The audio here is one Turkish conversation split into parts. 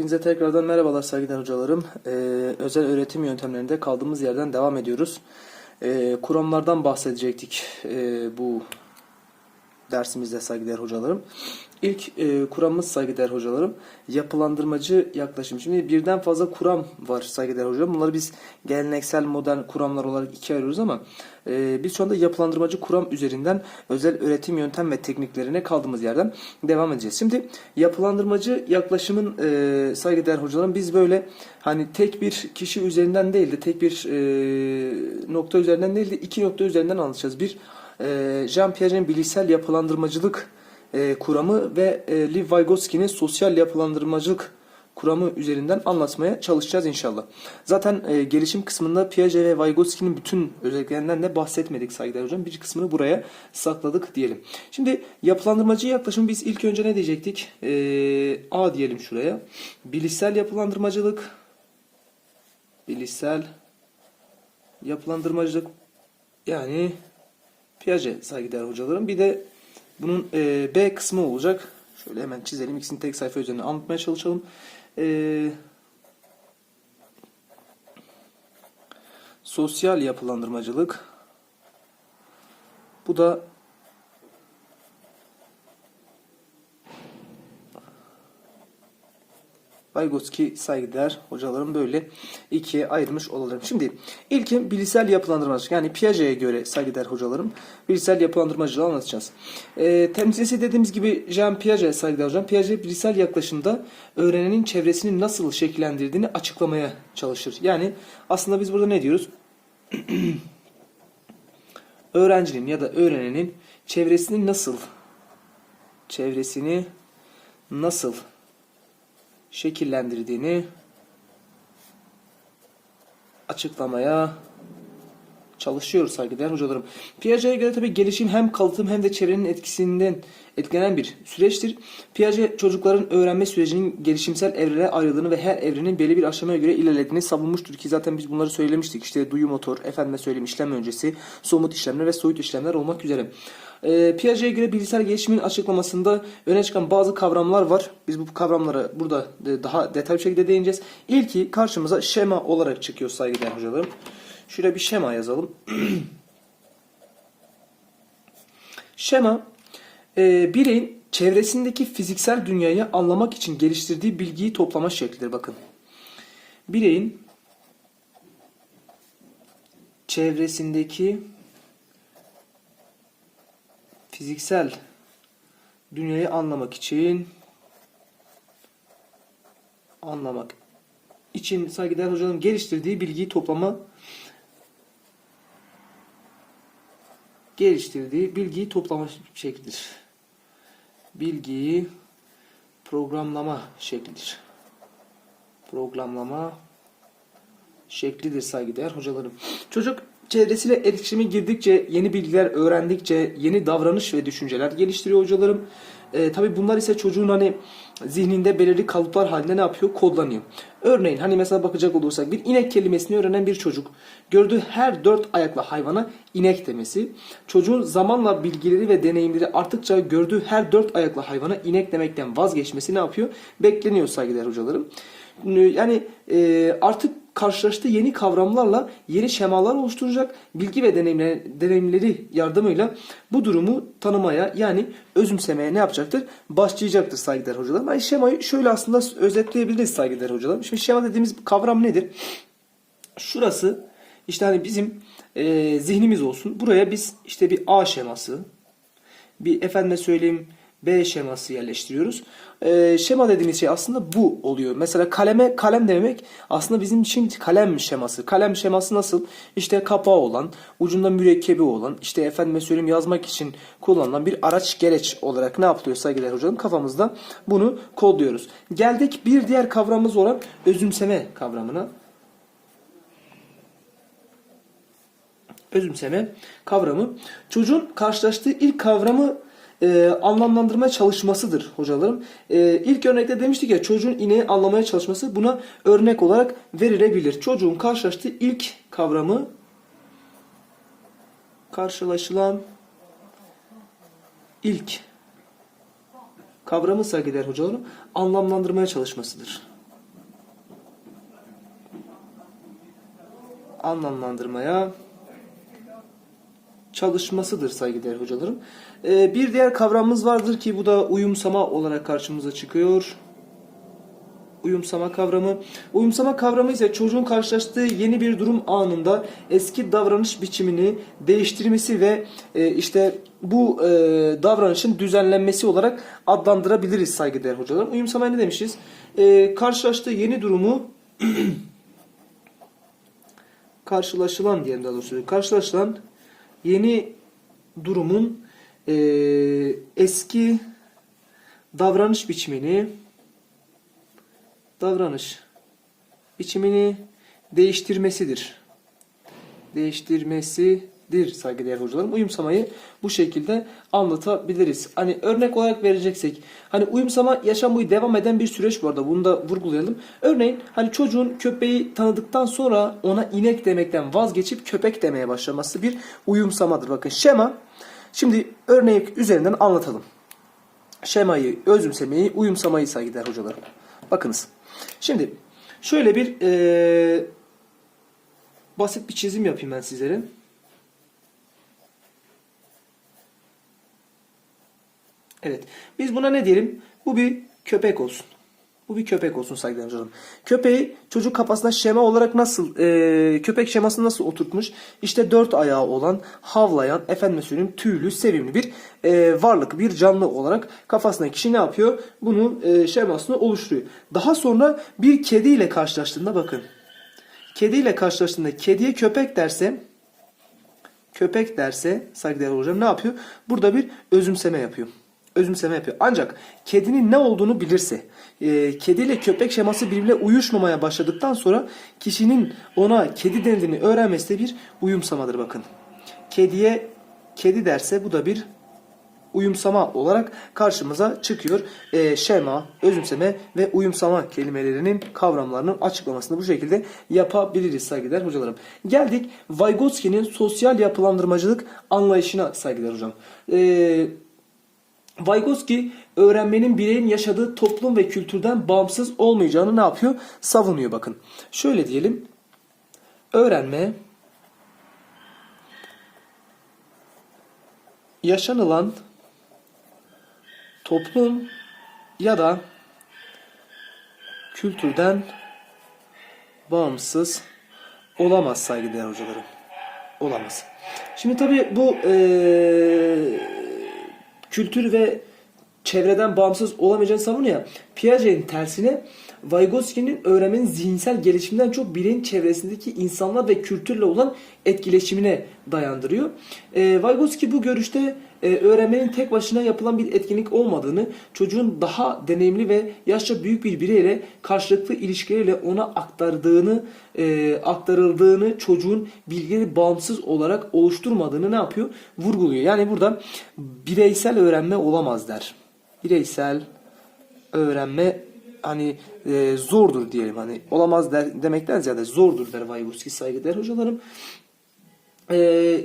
Hepinize tekrardan merhabalar saygıdeğer hocalarım. Ee, özel öğretim yöntemlerinde kaldığımız yerden devam ediyoruz. Ee, kuramlardan bahsedecektik ee, bu dersimizde saygıdeğer hocalarım. İlk e, kuramımız saygıdeğer hocalarım yapılandırmacı yaklaşım. Şimdi birden fazla kuram var saygıdeğer hocalarım. Bunları biz geleneksel modern kuramlar olarak ikiye ayırıyoruz ama e, biz şu anda yapılandırmacı kuram üzerinden özel öğretim yöntem ve tekniklerine kaldığımız yerden devam edeceğiz. Şimdi yapılandırmacı yaklaşımın e, saygıdeğer hocalarım biz böyle hani tek bir kişi üzerinden değil de tek bir e, nokta üzerinden değil de iki nokta üzerinden anlatacağız. Bir e, Jean Piaget'in bilişsel yapılandırmacılık e, kuramı ve e, Liv Vygotsky'nin sosyal yapılandırmacılık kuramı üzerinden anlatmaya çalışacağız inşallah. Zaten e, gelişim kısmında Piaget ve Vygotsky'nin bütün özelliklerinden de bahsetmedik saygıdeğer hocam. Bir kısmını buraya sakladık diyelim. Şimdi yapılandırmacı yaklaşım biz ilk önce ne diyecektik? E, A diyelim şuraya. Bilişsel yapılandırmacılık bilişsel yapılandırmacılık yani Piaget saygıdeğer hocalarım. Bir de bunun e, B kısmı olacak. Şöyle hemen çizelim. İkisini tek sayfa üzerine anlatmaya çalışalım. E, sosyal yapılandırmacılık. Bu da Vygotsky saygıdeğer hocalarım böyle ikiye ayırmış olalım. Şimdi ilkin bilişsel yapılandırmacılık yani Piaget'e göre saygıdeğer hocalarım bilişsel yapılandırmacılığı anlatacağız. E, temsilcisi dediğimiz gibi Jean Piaget saygıdeğer hocam. Piaget bilişsel yaklaşımda öğrenenin çevresini nasıl şekillendirdiğini açıklamaya çalışır. Yani aslında biz burada ne diyoruz? Öğrencinin ya da öğrenenin çevresini nasıl çevresini nasıl şekillendirdiğini açıklamaya çalışıyoruz saygıdeğer hocalarım. Piaget'e göre tabii gelişim hem kalıtım hem de çevrenin etkisinden etkilenen bir süreçtir. Piaget çocukların öğrenme sürecinin gelişimsel evrelere ayrıldığını ve her evrenin belli bir aşamaya göre ilerlediğini savunmuştur ki zaten biz bunları söylemiştik. İşte duyu motor, efendime söyleyeyim işlem öncesi, somut işlemler ve soyut işlemler olmak üzere. E, Piaget'e göre bilgisayar gelişimin açıklamasında öne çıkan bazı kavramlar var. Biz bu kavramlara burada e, daha detaylı bir şekilde değineceğiz. İlki karşımıza şema olarak çıkıyor saygıdeğer hocalarım. Şuraya bir şema yazalım. şema e, bireyin çevresindeki fiziksel dünyayı anlamak için geliştirdiği bilgiyi toplama şeklidir. Bakın. Bireyin çevresindeki fiziksel dünyayı anlamak için anlamak için saygıdeğer hocanın geliştirdiği bilgiyi toplama geliştirdiği bilgiyi toplama şeklidir. Bilgiyi programlama şeklidir. Programlama şeklidir saygıdeğer hocalarım. Çocuk çevresiyle iletişime girdikçe, yeni bilgiler öğrendikçe yeni davranış ve düşünceler geliştiriyor hocalarım. E, tabii bunlar ise çocuğun hani zihninde belirli kalıplar halinde ne yapıyor? Kodlanıyor. Örneğin hani mesela bakacak olursak bir inek kelimesini öğrenen bir çocuk gördüğü her dört ayaklı hayvana inek demesi, çocuğun zamanla bilgileri ve deneyimleri arttıkça gördüğü her dört ayaklı hayvana inek demekten vazgeçmesi ne yapıyor? Bekleniyor saygıdeğer hocalarım. Yani e, artık karşılaştığı yeni kavramlarla yeni şemalar oluşturacak bilgi ve deneyimleri, deneyimleri yardımıyla bu durumu tanımaya yani özümsemeye ne yapacaktır? Başlayacaktır saygıdeğer hocalarım. Yani şemayı şöyle aslında özetleyebiliriz saygıdeğer hocalarım. Şimdi şema dediğimiz kavram nedir? Şurası işte hani bizim e, zihnimiz olsun. Buraya biz işte bir A şeması, bir efendime söyleyeyim B şeması yerleştiriyoruz. Ee, şema dediğimiz şey aslında bu oluyor. Mesela kaleme kalem demek aslında bizim için kalem şeması. Kalem şeması nasıl? İşte kapağı olan, ucunda mürekkebi olan, işte efendime söyleyeyim yazmak için kullanılan bir araç gereç olarak ne yapılıyor saygıdeğer hocam? Kafamızda bunu kodluyoruz. Geldik bir diğer kavramımız olan özümseme kavramına. Özümseme kavramı çocuğun karşılaştığı ilk kavramı e, anlamlandırma çalışmasıdır hocalarım. E, ilk örnekte demiştik ya çocuğun ineği anlamaya çalışması buna örnek olarak verilebilir. Çocuğun karşılaştığı ilk kavramı karşılaşılan ilk kavramı saygıdeğer hocalarım anlamlandırmaya çalışmasıdır. Anlamlandırmaya çalışmasıdır saygıdeğer hocalarım. Ee, bir diğer kavramımız vardır ki bu da uyumsama olarak karşımıza çıkıyor. Uyumsama kavramı. Uyumsama kavramı ise çocuğun karşılaştığı yeni bir durum anında eski davranış biçimini değiştirmesi ve e, işte bu e, davranışın düzenlenmesi olarak adlandırabiliriz saygıdeğer hocalarım. Uyumsamaya ne demişiz? E, karşılaştığı yeni durumu karşılaşılan diyelim daha doğrusu. Karşılaşılan yeni durumun e, eski davranış biçimini davranış biçimini değiştirmesidir. Değiştirmesidir saygıdeğer hocalarım. Uyumsamayı bu şekilde anlatabiliriz. Hani örnek olarak vereceksek hani uyumsama yaşam boyu devam eden bir süreç bu arada bunu da vurgulayalım. Örneğin hani çocuğun köpeği tanıdıktan sonra ona inek demekten vazgeçip köpek demeye başlaması bir uyumsamadır. Bakın şema şimdi örnek üzerinden anlatalım. Şemayı, özümsemeyi, uyumsamayı saygıdeğer hocalarım. Bakınız. Şimdi şöyle bir eee, basit bir çizim yapayım ben sizlere. Evet. Biz buna ne diyelim? Bu bir köpek olsun. Bu bir köpek olsun saygıdeğer hocalarım. Köpeği çocuk kafasına şema olarak nasıl, eee, köpek şemasını nasıl oturtmuş? İşte dört ayağı olan, havlayan, efendime söyleyeyim tüylü, sevimli bir eee, varlık, bir canlı olarak kafasındaki kişi ne yapıyor? Bunun eee, şemasını oluşturuyor. Daha sonra bir kediyle karşılaştığında bakın. Kediyle karşılaştığında kediye köpek derse köpek derse saygıdeğer hocam ne yapıyor? Burada bir özümseme yapıyor. Özümseme yapıyor. Ancak kedinin ne olduğunu bilirse, e, kediyle köpek şeması birbirine uyuşmamaya başladıktan sonra kişinin ona kedi denildiğini öğrenmesi de bir uyumsamadır bakın. Kediye kedi derse bu da bir uyumsama olarak karşımıza çıkıyor. E, şema, özümseme ve uyumsama kelimelerinin kavramlarının açıklamasını bu şekilde yapabiliriz saygıdeğer hocalarım. Geldik Vygotsky'nin sosyal yapılandırmacılık anlayışına saygıdeğer hocam. E, Vygotsky öğrenmenin bireyin yaşadığı toplum ve kültürden bağımsız olmayacağını ne yapıyor? Savunuyor bakın. Şöyle diyelim. Öğrenme yaşanılan toplum ya da kültürden bağımsız olamaz saygıdeğer hocalarım. Olamaz. Şimdi tabii bu eee kültür ve çevreden bağımsız olamayacağını savunuyor ya. Piaget'in tersine Vygotsky'nin öğrenmenin zihinsel gelişiminden çok bireyin çevresindeki insanlar ve kültürle olan etkileşimine dayandırıyor. E, Vygotsky bu görüşte e, öğrenmenin tek başına yapılan bir etkinlik olmadığını, çocuğun daha deneyimli ve yaşça büyük bir bireyle karşılıklı ilişkileriyle ona aktardığını, e, aktarıldığını, çocuğun bilgileri bağımsız olarak oluşturmadığını ne yapıyor? Vurguluyor. Yani burada bireysel öğrenme olamaz der. Bireysel öğrenme hani e, zordur diyelim hani olamaz der, demekten ziyade zordur der Vygotsky saygıdeğer hocalarım. E,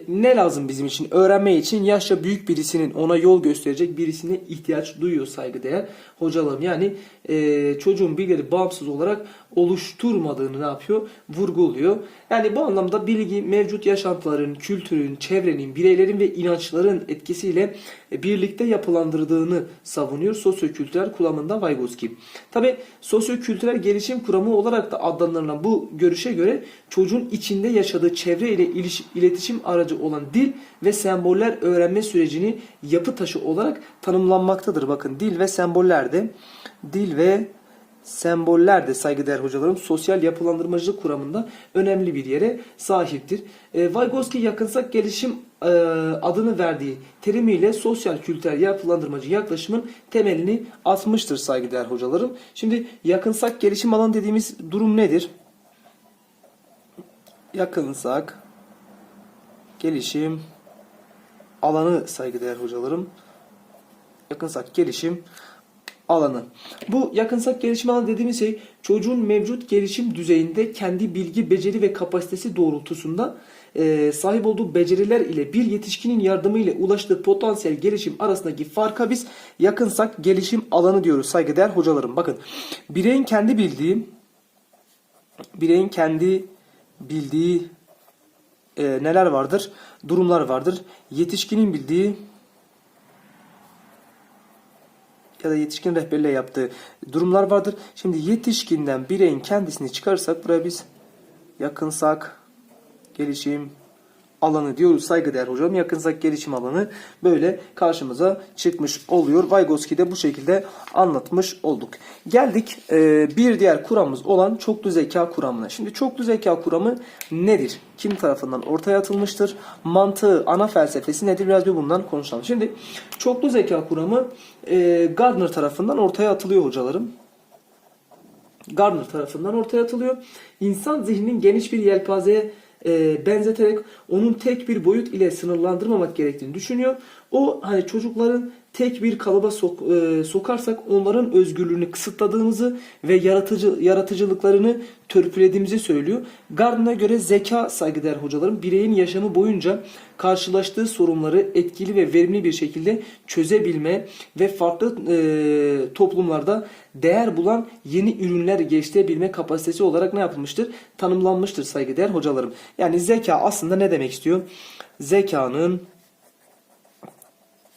ne lazım bizim için? Öğrenme için yaşça büyük birisinin ona yol gösterecek birisine ihtiyaç duyuyor saygıdeğer hocalarım. Yani e, çocuğun bilgileri bağımsız olarak oluşturmadığını ne yapıyor? Vurguluyor. Yani bu anlamda bilgi mevcut yaşantıların, kültürün, çevrenin, bireylerin ve inançların etkisiyle birlikte yapılandırdığını savunuyor sosyokültürel kuramında Vygotsky. Tabi sosyokültürel gelişim kuramı olarak da adlandırılan bu görüşe göre çocuğun içinde yaşadığı çevre ile iletişim aracı olan dil ve semboller öğrenme sürecini yapı taşı olarak tanımlanmaktadır. Bakın dil ve semboller de dil ve semboller de saygıdeğer hocalarım sosyal yapılandırmacılık kuramında önemli bir yere sahiptir. E, Vygotsky yakınsak gelişim e, adını verdiği terimiyle sosyal kültürel yapılandırmacı yaklaşımın temelini atmıştır saygıdeğer hocalarım. Şimdi yakınsak gelişim alanı dediğimiz durum nedir? Yakınsak gelişim alanı saygıdeğer hocalarım. Yakınsak gelişim alanı. Bu yakınsak gelişim alanı dediğimiz şey çocuğun mevcut gelişim düzeyinde kendi bilgi, beceri ve kapasitesi doğrultusunda e, sahip olduğu beceriler ile bir yetişkinin yardımıyla ulaştığı potansiyel gelişim arasındaki farka biz yakınsak gelişim alanı diyoruz saygıdeğer hocalarım. Bakın bireyin kendi bildiği bireyin kendi bildiği e, neler vardır? Durumlar vardır. Yetişkinin bildiği ya da yetişkin rehberliğe yaptığı durumlar vardır. Şimdi yetişkinden bireyin kendisini çıkarırsak buraya biz yakınsak gelişim alanı diyoruz saygıdeğer hocam. Yakınsak gelişim alanı böyle karşımıza çıkmış oluyor. Vygotsky de bu şekilde anlatmış olduk. Geldik e, bir diğer kuramımız olan çoklu zeka kuramına. Şimdi çoklu zeka kuramı nedir? Kim tarafından ortaya atılmıştır? Mantığı, ana felsefesi nedir? Biraz bir bundan konuşalım. Şimdi çoklu zeka kuramı e, Gardner tarafından ortaya atılıyor hocalarım. Gardner tarafından ortaya atılıyor. İnsan zihninin geniş bir yelpazeye e, benzeterek onun tek bir boyut ile sınırlandırmamak gerektiğini düşünüyor. O hani çocukların tek bir kalıba sok, e, sokarsak onların özgürlüğünü kısıtladığımızı ve yaratıcı yaratıcılıklarını törpülediğimizi söylüyor. Gardner'a göre zeka saygıdeğer hocalarım bireyin yaşamı boyunca karşılaştığı sorunları etkili ve verimli bir şekilde çözebilme ve farklı e, toplumlarda değer bulan yeni ürünler geliştirebilme kapasitesi olarak ne yapılmıştır? Tanımlanmıştır saygıdeğer hocalarım. Yani zeka aslında ne demek istiyor? Zekanın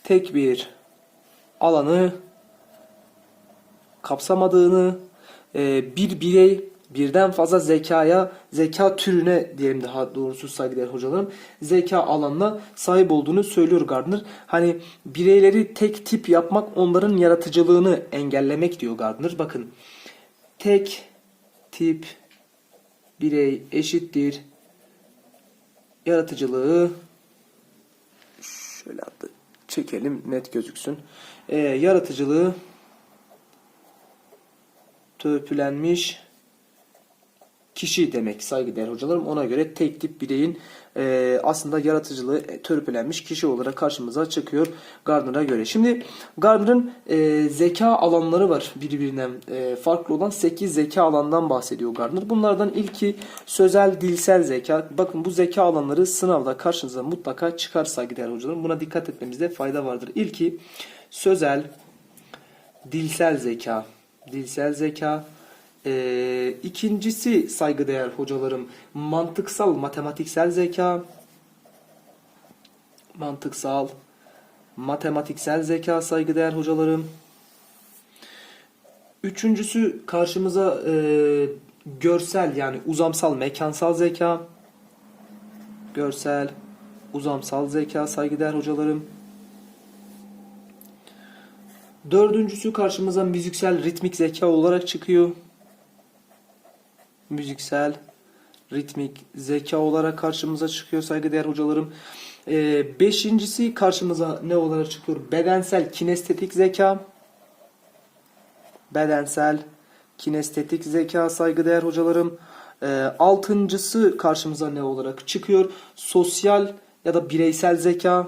tek bir alanı kapsamadığını, e, bir birey birden fazla zekaya, zeka türüne diyelim daha doğrusu saygıdeğer hocalarım, zeka alanına sahip olduğunu söylüyor Gardner. Hani bireyleri tek tip yapmak onların yaratıcılığını engellemek diyor Gardner. Bakın tek tip birey eşittir yaratıcılığı şöyle adı çekelim net gözüksün. Ee, yaratıcılığı törpülenmiş kişi demek saygıdeğer hocalarım. Ona göre tek tip bireyin e, aslında yaratıcılığı törpülenmiş kişi olarak karşımıza çıkıyor Gardner'a göre. Şimdi Gardner'ın e, zeka alanları var birbirinden e, farklı olan 8 zeka alandan bahsediyor Gardner. Bunlardan ilki sözel dilsel zeka. Bakın bu zeka alanları sınavda karşınıza mutlaka çıkar saygıdeğer hocalarım. Buna dikkat etmemizde fayda vardır. İlki sözel dilsel zeka. Dilsel zeka. Ee, ikincisi saygıdeğer hocalarım mantıksal matematiksel zeka mantıksal matematiksel zeka saygıdeğer hocalarım üçüncüsü karşımıza e, görsel yani uzamsal mekansal zeka görsel uzamsal zeka saygıdeğer hocalarım dördüncüsü karşımıza müziksel ritmik zeka olarak çıkıyor müziksel, ritmik, zeka olarak karşımıza çıkıyor saygıdeğer hocalarım. Ee, beşincisi karşımıza ne olarak çıkıyor? Bedensel, kinestetik zeka. Bedensel, kinestetik zeka saygıdeğer hocalarım. Ee, altıncısı karşımıza ne olarak çıkıyor? Sosyal ya da bireysel zeka.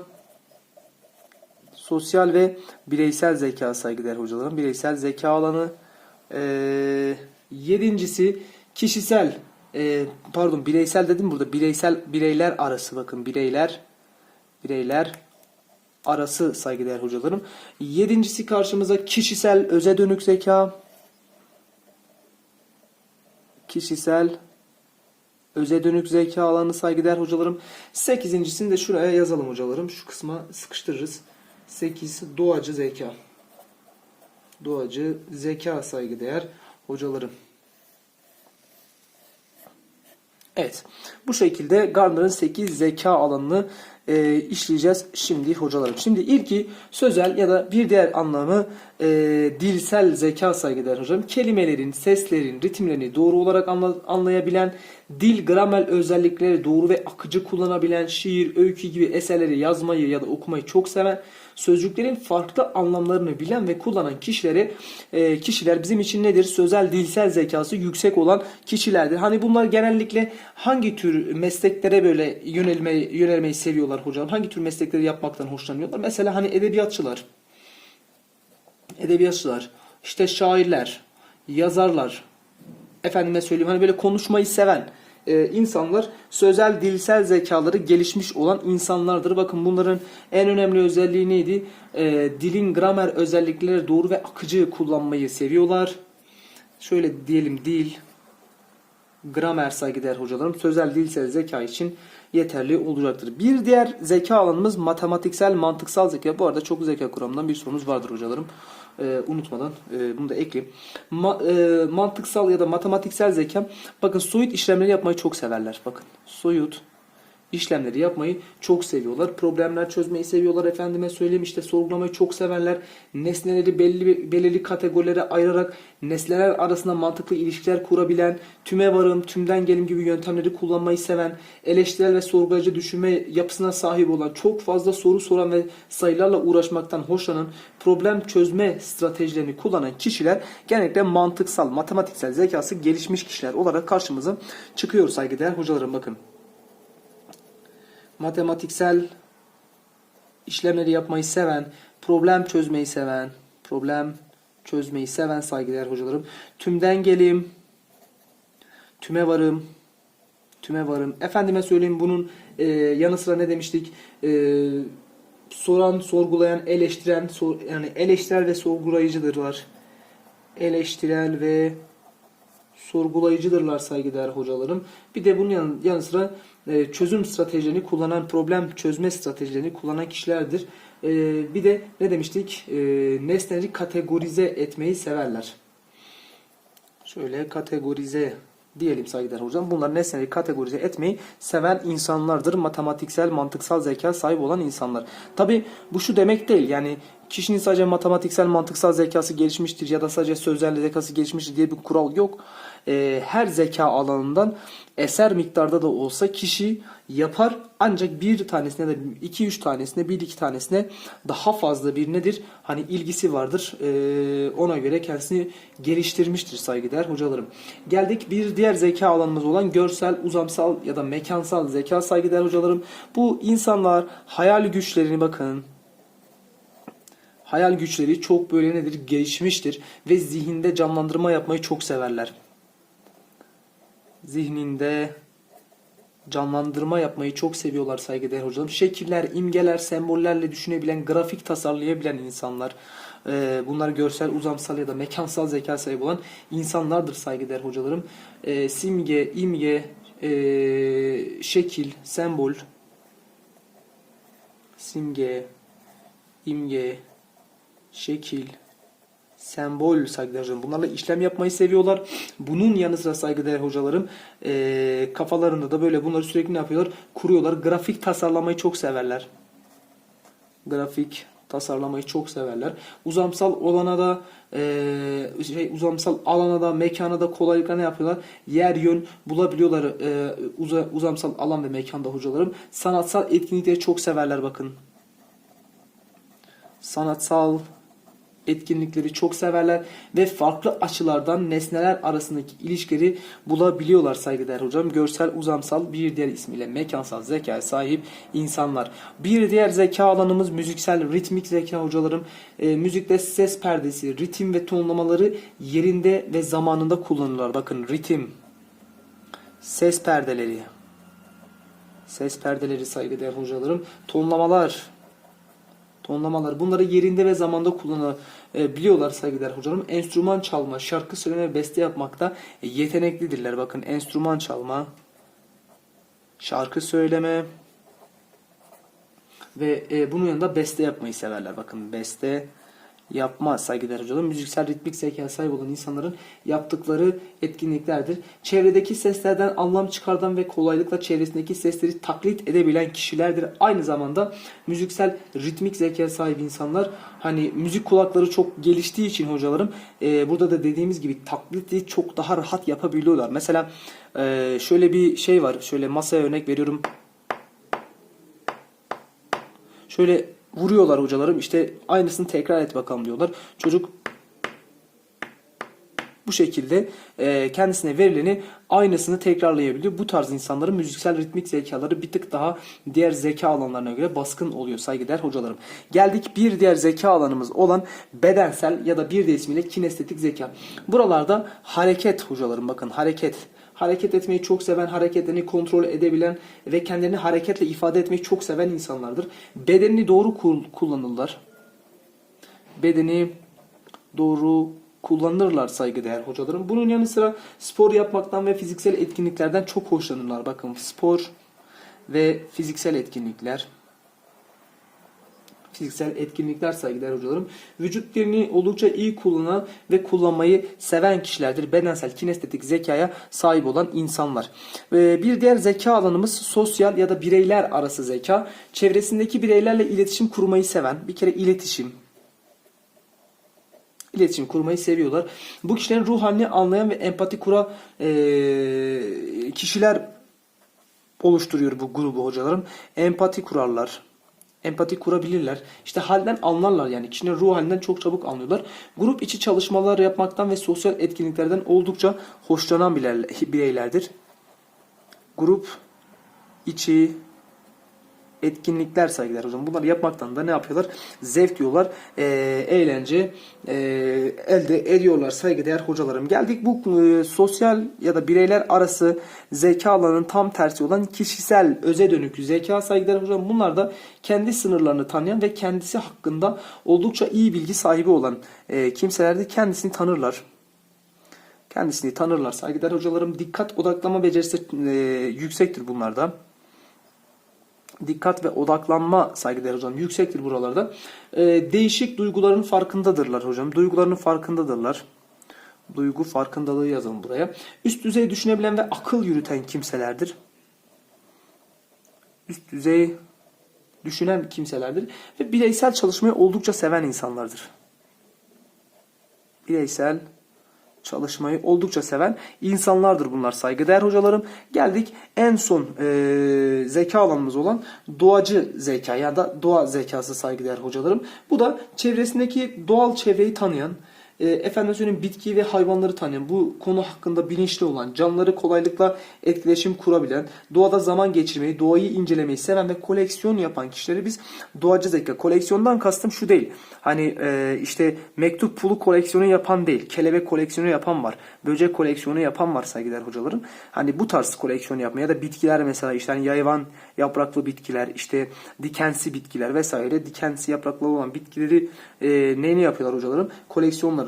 Sosyal ve bireysel zeka saygıdeğer hocalarım. Bireysel zeka alanı. Ee, yedincisi Kişisel e, pardon bireysel dedim burada bireysel bireyler arası bakın bireyler bireyler arası saygıdeğer hocalarım. Yedincisi karşımıza kişisel öze dönük zeka. Kişisel öze dönük zeka alanı saygıdeğer hocalarım. Sekizincisini de şuraya yazalım hocalarım. Şu kısma sıkıştırırız. Sekiz doğacı zeka. Doğacı zeka saygıdeğer hocalarım. Evet. Bu şekilde Gardner'ın 8 zeka alanını e, işleyeceğiz şimdi hocalarım. Şimdi ilki sözel ya da bir diğer anlamı e, dilsel zeka saygıdeğer hocam. Kelimelerin, seslerin, ritimlerini doğru olarak anla, anlayabilen, dil, gramer özellikleri doğru ve akıcı kullanabilen, şiir, öykü gibi eserleri yazmayı ya da okumayı çok seven, sözcüklerin farklı anlamlarını bilen ve kullanan kişileri e, kişiler bizim için nedir? Sözel dilsel zekası yüksek olan kişilerdir. Hani bunlar genellikle hangi tür mesleklere böyle yönelmeyi, yönelmeyi seviyorlar hocam? Hangi tür meslekleri yapmaktan hoşlanıyorlar? Mesela hani edebiyatçılar, edebiyatçılar, işte şairler, yazarlar, efendime söyleyeyim hani böyle konuşmayı seven e, insanlar sözel dilsel zekaları gelişmiş olan insanlardır. Bakın bunların en önemli özelliği neydi? E, dilin gramer özellikleri doğru ve akıcı kullanmayı seviyorlar. Şöyle diyelim dil, gramer saygıdeğer hocalarım sözel dilsel zeka için yeterli olacaktır. Bir diğer zeka alanımız matematiksel mantıksal zeka. Bu arada çok zeka kuramından bir sorunuz vardır hocalarım. Ee, unutmadan e, bunu da ekleyeyim. Ma- e, mantıksal ya da matematiksel zeka bakın soyut işlemleri yapmayı çok severler. Bakın soyut işlemleri yapmayı çok seviyorlar. Problemler çözmeyi seviyorlar. Efendime söyleyeyim işte sorgulamayı çok severler. Nesneleri belli belirli kategorilere ayırarak nesneler arasında mantıklı ilişkiler kurabilen, tüme varım, tümden gelim gibi yöntemleri kullanmayı seven, eleştirel ve sorgulayıcı düşünme yapısına sahip olan, çok fazla soru soran ve sayılarla uğraşmaktan hoşlanan, problem çözme stratejilerini kullanan kişiler genellikle mantıksal, matematiksel zekası gelişmiş kişiler olarak karşımıza çıkıyor saygıdeğer hocalarım bakın matematiksel işlemleri yapmayı seven, problem çözmeyi seven, problem çözmeyi seven saygıdeğer hocalarım. Tümden gelim, tüme varım, tüme varım. Efendime söyleyeyim bunun e, yanı sıra ne demiştik? E, soran, sorgulayan, eleştiren, sor, yani eleştirel ve sorgulayıcıdırlar. Eleştirel ve sorgulayıcıdırlar saygıdeğer hocalarım. Bir de bunun yanı, yanı sıra e, çözüm stratejilerini kullanan, problem çözme stratejilerini kullanan kişilerdir. E, bir de ne demiştik? E, nesneleri kategorize etmeyi severler. Şöyle kategorize diyelim saygıdeğer hocam. Bunlar nesneleri kategorize etmeyi seven insanlardır. Matematiksel, mantıksal zeka sahip olan insanlar. Tabi bu şu demek değil. Yani kişinin sadece matematiksel, mantıksal zekası gelişmiştir ya da sadece sözel zekası gelişmiştir diye bir kural yok. Ee, her zeka alanından eser miktarda da olsa kişi yapar ancak bir tanesine de iki üç tanesine bir iki tanesine daha fazla bir nedir hani ilgisi vardır Ee, ona göre kendisini geliştirmiştir saygıdeğer hocalarım. Geldik bir diğer zeka alanımız olan görsel, uzamsal ya da mekansal zeka saygıdeğer hocalarım. Bu insanlar hayal güçlerini bakın hayal güçleri çok böyle nedir gelişmiştir ve zihinde canlandırma yapmayı çok severler zihninde canlandırma yapmayı çok seviyorlar saygıdeğer hocam. Şekiller, imgeler, sembollerle düşünebilen, grafik tasarlayabilen insanlar. Ee, bunlar görsel, uzamsal ya da mekansal zeka sahibi olan insanlardır saygıdeğer hocalarım. Ee, simge, imge, ee, şekil, sembol, simge, imge, şekil, sembol saygıdeğer. Bunlarla işlem yapmayı seviyorlar. Bunun yanı sıra saygıdeğer hocalarım e, kafalarında da böyle bunları sürekli ne yapıyorlar? Kuruyorlar. Grafik tasarlamayı çok severler. Grafik tasarlamayı çok severler. Uzamsal olana da e, şey uzamsal alana da mekana da kolaylıkla ne yapıyorlar? Yer yön bulabiliyorlar e, uza, uzamsal alan ve mekanda hocalarım. Sanatsal etkinlikleri çok severler bakın. Sanatsal etkinlikleri çok severler ve farklı açılardan nesneler arasındaki ilişkileri bulabiliyorlar saygıdeğer hocam. Görsel, uzamsal bir diğer ismiyle mekansal zekaya sahip insanlar. Bir diğer zeka alanımız müziksel, ritmik zeka hocalarım. E, müzikte ses perdesi, ritim ve tonlamaları yerinde ve zamanında kullanırlar. Bakın ritim, ses perdeleri, ses perdeleri saygıdeğer hocalarım. Tonlamalar, tonlamalar bunları yerinde ve zamanda kullanabiliyorlar saygıdeğer hocalarım. Enstrüman çalma, şarkı söyleme beste yapmakta yeteneklidirler. Bakın enstrüman çalma, şarkı söyleme ve e, bunun yanında beste yapmayı severler. Bakın beste yapma saygıdeğer hocalarım. Müziksel ritmik zeka sahip olan insanların yaptıkları etkinliklerdir. Çevredeki seslerden anlam çıkardan ve kolaylıkla çevresindeki sesleri taklit edebilen kişilerdir. Aynı zamanda müziksel ritmik zeka sahip insanlar hani müzik kulakları çok geliştiği için hocalarım e, burada da dediğimiz gibi taklidi çok daha rahat yapabiliyorlar. Mesela e, şöyle bir şey var. Şöyle masaya örnek veriyorum. Şöyle vuruyorlar hocalarım. İşte aynısını tekrar et bakalım diyorlar. Çocuk bu şekilde e, kendisine verileni aynısını tekrarlayabiliyor. Bu tarz insanların müziksel ritmik zekaları bir tık daha diğer zeka alanlarına göre baskın oluyor saygıdeğer hocalarım. Geldik bir diğer zeka alanımız olan bedensel ya da bir de ismiyle kinestetik zeka. Buralarda hareket hocalarım bakın hareket hareket etmeyi çok seven, hareketlerini kontrol edebilen ve kendilerini hareketle ifade etmeyi çok seven insanlardır. Bedenini doğru kullanırlar. Bedeni doğru kullanırlar saygıdeğer hocalarım. Bunun yanı sıra spor yapmaktan ve fiziksel etkinliklerden çok hoşlanırlar. Bakın spor ve fiziksel etkinlikler fiziksel etkinlikler saygıdeğer hocalarım. Vücut dilini oldukça iyi kullanan ve kullanmayı seven kişilerdir. Bedensel kinestetik zekaya sahip olan insanlar. Ve bir diğer zeka alanımız sosyal ya da bireyler arası zeka. Çevresindeki bireylerle iletişim kurmayı seven, bir kere iletişim, iletişim kurmayı seviyorlar. Bu kişilerin ruh halini anlayan ve empati kura eee, kişiler oluşturuyor bu grubu hocalarım. Empati kurarlar. Empati kurabilirler. İşte halden anlarlar yani. Kişinin ruh halinden çok çabuk anlıyorlar. Grup içi çalışmalar yapmaktan ve sosyal etkinliklerden oldukça hoşlanan bireyler- bireylerdir. Grup içi etkinlikler saygılar hocam. Bunları yapmaktan da ne yapıyorlar? Zevk diyorlar. Ee, eğlence ee, elde ediyorlar saygıdeğer hocalarım. Geldik bu ee, sosyal ya da bireyler arası zeka alanının tam tersi olan kişisel öze dönük zeka saygıdeğer hocam. Bunlar da kendi sınırlarını tanıyan ve kendisi hakkında oldukça iyi bilgi sahibi olan ee, kimselerdir. Kendisini tanırlar kendisini tanırlar. Saygıdeğer hocalarım dikkat odaklama becerisi ee, yüksektir bunlarda dikkat ve odaklanma saygıdeğer hocam yüksektir buralarda. Ee, değişik duyguların farkındadırlar hocam. Duygularının farkındadırlar. Duygu farkındalığı yazın buraya. Üst düzey düşünebilen ve akıl yürüten kimselerdir. Üst düzey düşünen kimselerdir. Ve bireysel çalışmayı oldukça seven insanlardır. Bireysel çalışmayı oldukça seven insanlardır bunlar saygıdeğer hocalarım. Geldik en son e, zeka alanımız olan doğacı zeka ya da doğa zekası saygıdeğer hocalarım. Bu da çevresindeki doğal çevreyi tanıyan, e, efendim söyleyeyim bitki ve hayvanları tanıyan, bu konu hakkında bilinçli olan, canlıları kolaylıkla etkileşim kurabilen, doğada zaman geçirmeyi, doğayı incelemeyi seven ve koleksiyon yapan kişileri biz doğacı zeka. Koleksiyondan kastım şu değil. Hani e, işte mektup pulu koleksiyonu yapan değil. Kelebek koleksiyonu yapan var. Böcek koleksiyonu yapan var saygıdeğer hocalarım. Hani bu tarz koleksiyon yapmaya da bitkiler mesela işte hani yayvan yapraklı bitkiler, işte dikensi bitkiler vesaire dikensi yapraklı olan bitkileri e, neyini yapıyorlar hocalarım?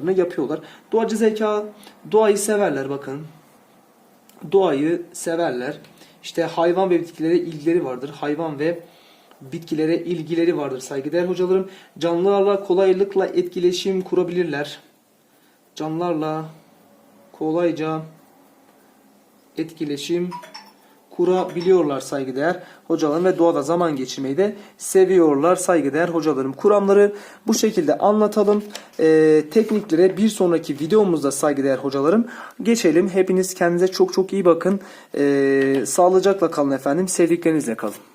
Koleksiyonlarını yapıyorlar. Doğacı zeka doğayı severler bakın. Doğayı severler. İşte hayvan ve bitkilere ilgileri vardır. Hayvan ve bitkilere ilgileri vardır saygıdeğer hocalarım. Canlılarla kolaylıkla etkileşim kurabilirler. Canlılarla kolayca etkileşim kurabiliyorlar saygıdeğer hocalarım ve doğada zaman geçirmeyi de seviyorlar saygıdeğer hocalarım. Kuramları bu şekilde anlatalım. Ee, tekniklere bir sonraki videomuzda saygıdeğer hocalarım geçelim. Hepiniz kendinize çok çok iyi bakın. Ee, sağlıcakla kalın efendim. Sevdiklerinizle kalın.